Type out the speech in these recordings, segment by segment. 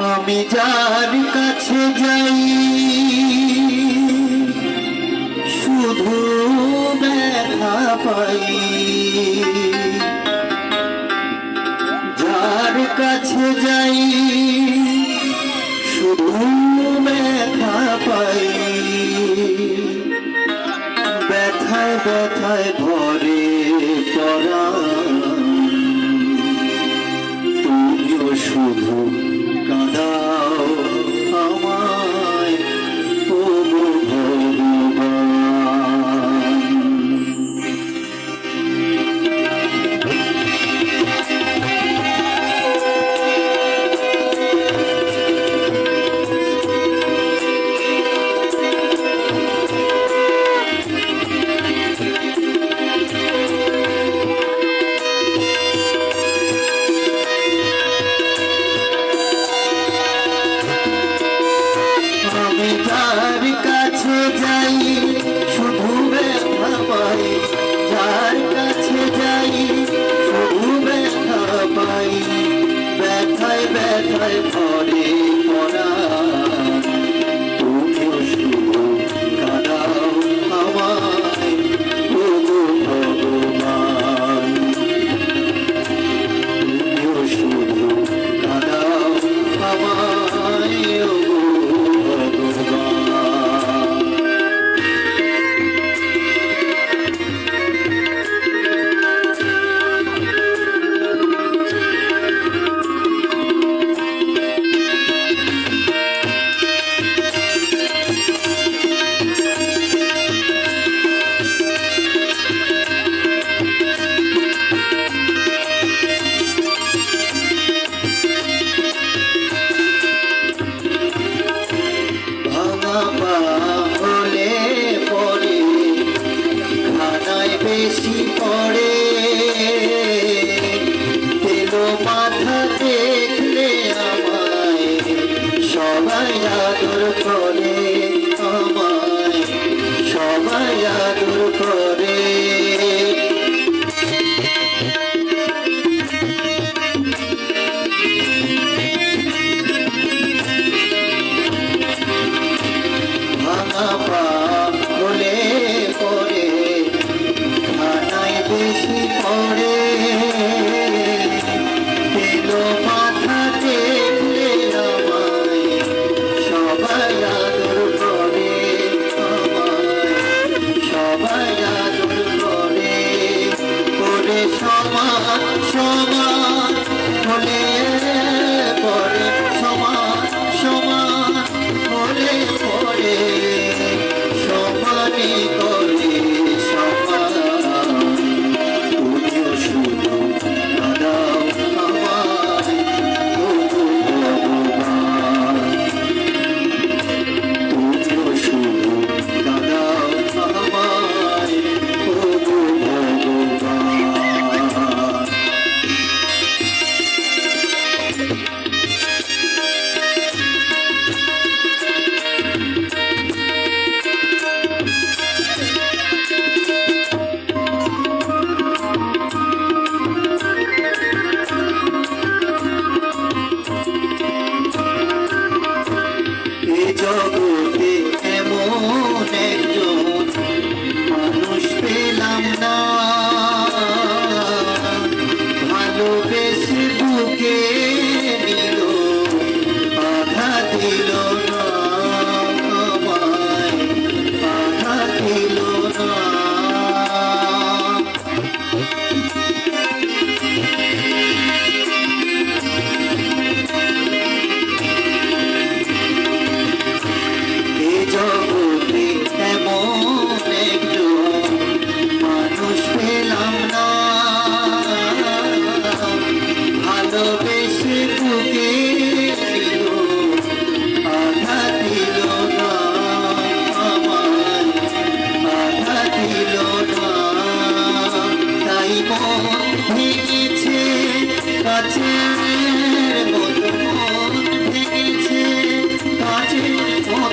আমি যার কাছে যাই, শুধু দেখা পাই। যার কাছে যাই, শুধু দেখা পাই। ব্যথায় ব্যথায় ভরে পড়া, তুমিও শুধু গদা ব্যথায় ব্যথায় ভরে পড়া trauma.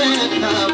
ব্যথা পাই